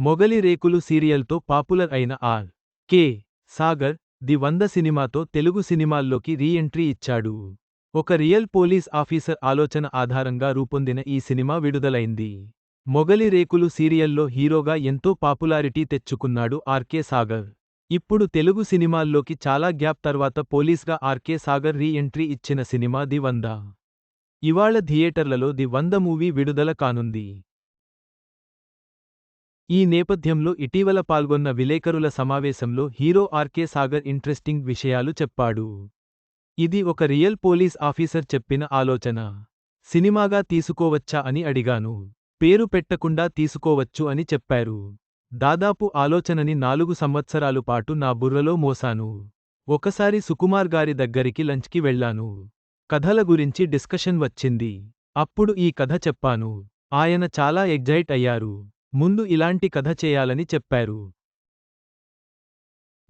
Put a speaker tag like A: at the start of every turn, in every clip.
A: మొగలి రేకులు సీరియల్తో పాపులర్ అయిన R. K. Sagar the వంద సినిమాతో తెలుగు సినిమాల్లోకి రీ ఎంట్రీ ఇచ్చాడు. ఒక రియల్ పోలీస్ ఆఫీసర్ ఆలోచన ఆధారంగా రూపొందిన ఈ సినిమా విడుదలైంది. మొగలి రేకులు సీరియల్లో హీరోగా ఎంతో పాపులారిటీ తెచ్చుకున్నాడు ఆర్కే సాగర్. ఇప్పుడు తెలుగు సినిమాల్లోకి చాలా గ్యాప్ తర్వాత పోలీస్గా ఆర్కే సాగర్ రీ ఎంట్రీ ఇచ్చిన సినిమా ది వంద. ఇవాళ థియేటర్లలో ది వంద మూవీ విడుదల కానుంది. ఈ నేపథ్యంలో ఇటీవల పాల్గొన్న విలేకరుల సమావేశంలో హీరో ఆర్కే సాగర్ ఇంట్రెస్టింగ్ విషయాలు చెప్పాడు. ఇది ఒక రియల్ పోలీస్ ఆఫీసర్ చెప్పిన ఆలోచన. సినిమాగా తీసుకోవచ్చా అని అడిగాను. పేరు పెట్టకుండా తీసుకోవచ్చు అని చెప్పారు. దాదాపు ఆలోచనని నాలుగు సంవత్సరాలు పాటు నా బుర్రలో మోసాను. ఒకసారి సుకుమార్ గారి దగ్గరికి లంచ్కి వెళ్ళాను. కథల గురించి డిస్కషన్ వచ్చింది. అప్పుడు ఈ కథ చెప్పాను. ఆయన చాలా ఎగ్జైట్ అయ్యారు. ముందు ఇలాంటి కథ చేయాలని చెప్పారు.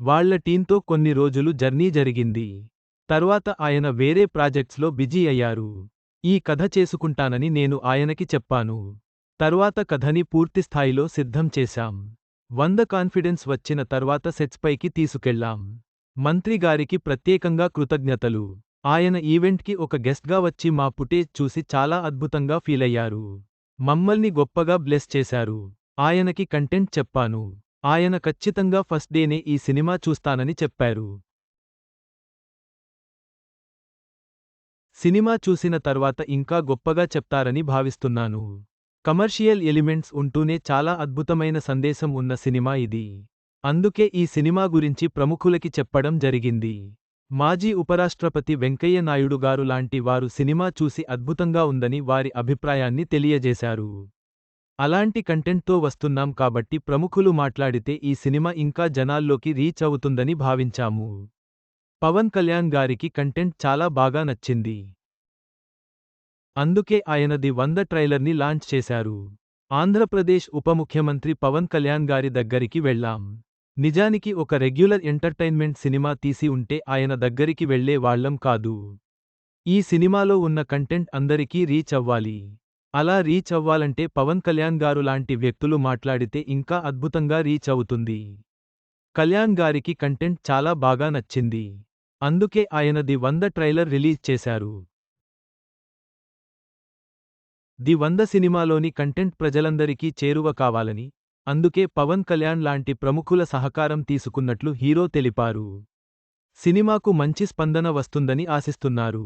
A: వాళ్ళ టీంతో కొన్ని రోజులు జర్నీ జరిగింది. తర్వాత ఆయన వేరే ప్రాజెక్ట్స్లో బిజీ అయ్యారు. ఈ కథ చేసుకుంటానని నేను ఆయనకి చెప్పాను. తర్వాత కథని పూర్తిస్థాయిలో సిద్ధం చేశాం. వంద కాన్ఫిడెన్స్ వచ్చిన తర్వాత సెట్స్పైకి తీసుకెళ్ళాం. మంత్రిగారికి ప్రత్యేకంగా కృతజ్ఞతలు. ఆయన ఈవెంట్కి ఒక గెస్ట్గా వచ్చి మా పుటేజ్ చూసి చాలా అద్భుతంగా ఫీలయ్యారు. మమ్మల్ని గొప్పగా బ్లెస్ చేశారు. ఆయనకి కంటెంట్ చెప్పాను. ఆయన ఖచ్చితంగా ఫస్ట్ డేనే ఈ సినిమా చూస్తానని చెప్పారు. సినిమా చూసిన తర్వాత ఇంకా గొప్పగా చెప్తారని భావిస్తున్నాను. కమర్షియల్ ఎలిమెంట్స్ ఉంటూనే చాలా అద్భుతమైన సందేశం ఉన్న సినిమా ఇది. అందుకే ఈ సినిమా గురించి ప్రముఖులకి చెప్పడం జరిగింది. మాజీ ఉపరాష్ట్రపతి వెంకయ్యనాయుడు గారు లాంటి వారు సినిమా చూసి అద్భుతంగా ఉందని వారి అభిప్రాయాన్ని తెలియజేశారు. అలాంటి కంటెంట్తో వస్తున్నాం కాబట్టి ప్రముఖులు మాట్లాడితే ఈ సినిమా ఇంకా జనాల్లోకి రీచ్ అవుతుందని భావించాము. పవన్ కళ్యాణ్ గారికి కంటెంట్ చాలా బాగా నచ్చింది. అందుకే ఆయన ది వంద ట్రైలర్ని లాంచ్ చేశారు. ఆంధ్రప్రదేశ్ ఉప ముఖ్యమంత్రి పవన్ కళ్యాణ్ గారి దగ్గరికి వెళ్ళాం నిజానికి ఒక రెగ్యులర్ ఎంటర్టైన్మెంట్ సినిమా తీసి ఉంటే ఆయన దగ్గరికి వెళ్ళే వాళ్ళం కాదు. ఈ సినిమాలో ఉన్న కంటెంట్ అందరికీ రీచ్ అవ్వాలి. అలా రీచ్ అవ్వాలంటే పవన్ కళ్యాణ్ గారు లాంటి వ్యక్తులు మాట్లాడితే ఇంకా అద్భుతంగా రీచ్ అవుతుంది. కళ్యాణ్ గారికి కంటెంట్ చాలా బాగా నచ్చింది. అందుకే ఆయన ది వంద ట్రైలర్ రిలీజ్ చేశారు. ది వంద సినిమాలోని కంటెంట్ ప్రజలందరికీ చేరువ కావాలని అందుకే పవన్ కళ్యాణ్ లాంటి ప్రముఖుల సహకారం తీసుకున్నట్లు హీరో తెలిపారు. సినిమాకు మంచి స్పందన వస్తుందని ఆశిస్తున్నారు.